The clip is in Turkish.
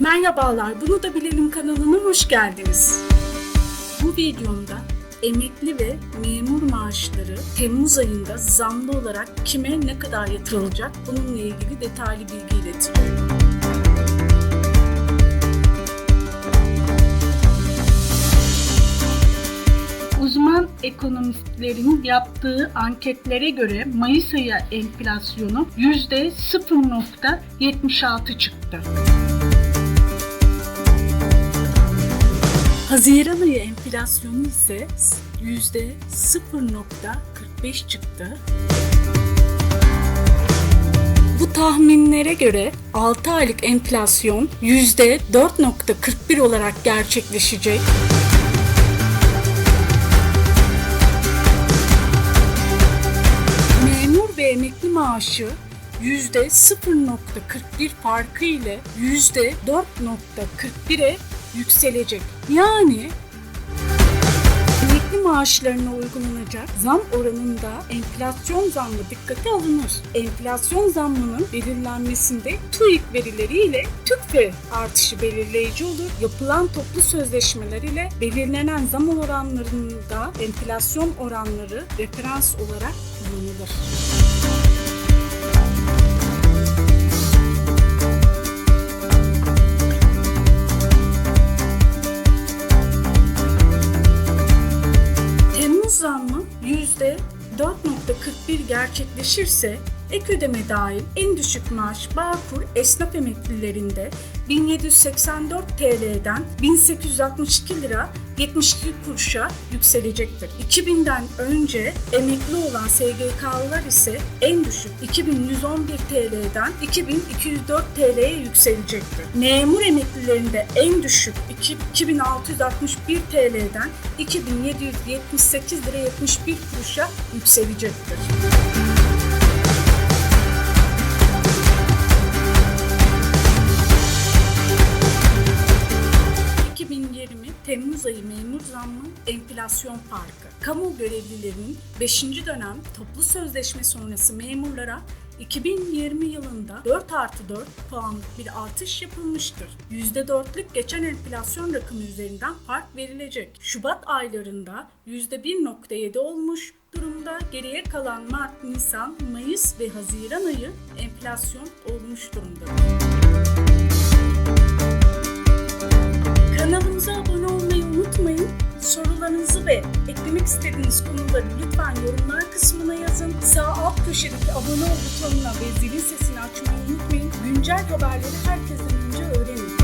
Merhabalar, Bunu da Bilelim kanalına hoş geldiniz. Bu videomda emekli ve memur maaşları Temmuz ayında zamlı olarak kime ne kadar yatırılacak bununla ilgili detaylı bilgi iletiyorum. Uzman ekonomistlerin yaptığı anketlere göre Mayıs ayı enflasyonu %0.76 çıktı. Haziran ayı enflasyonu ise %0.45 çıktı. Bu tahminlere göre 6 aylık enflasyon %4.41 olarak gerçekleşecek. Memur ve emekli maaşı %0.41 farkı ile %4.41'e yükselecek. Yani emekli maaşlarına uygulanacak zam oranında enflasyon zammı dikkate alınır. Enflasyon zammının belirlenmesinde TÜİK verileriyle TÜKVE artışı belirleyici olur. Yapılan toplu sözleşmeler ile belirlenen zam oranlarında enflasyon oranları referans olarak kullanılır. %4.41 gerçekleşirse ek ödeme dahil en düşük maaş Bağkur esnaf emeklilerinde 1784 TL'den 1862 lira 72 kuruşa yükselecektir. 2000'den önce emekli olan SGK'lılar ise en düşük 2111 TL'den 2204 TL'ye yükselecektir. Memur emeklilerinde en düşük 2661 TL'den 2778 lira 71 kuruşa yükselecektir. Temmuz ayı memur zammı enflasyon farkı. Kamu görevlilerinin 5. dönem toplu sözleşme sonrası memurlara 2020 yılında 4 artı 4 puanlık bir artış yapılmıştır. %4'lük geçen enflasyon rakamı üzerinden fark verilecek. Şubat aylarında %1.7 olmuş durumda geriye kalan Mart, Nisan, Mayıs ve Haziran ayı enflasyon olmuş durumdadır. soruları lütfen yorumlar kısmına yazın. Sağ alt köşedeki abone ol butonuna ve zilin sesini açmayı unutmayın. Güncel haberleri herkesten önce öğrenin.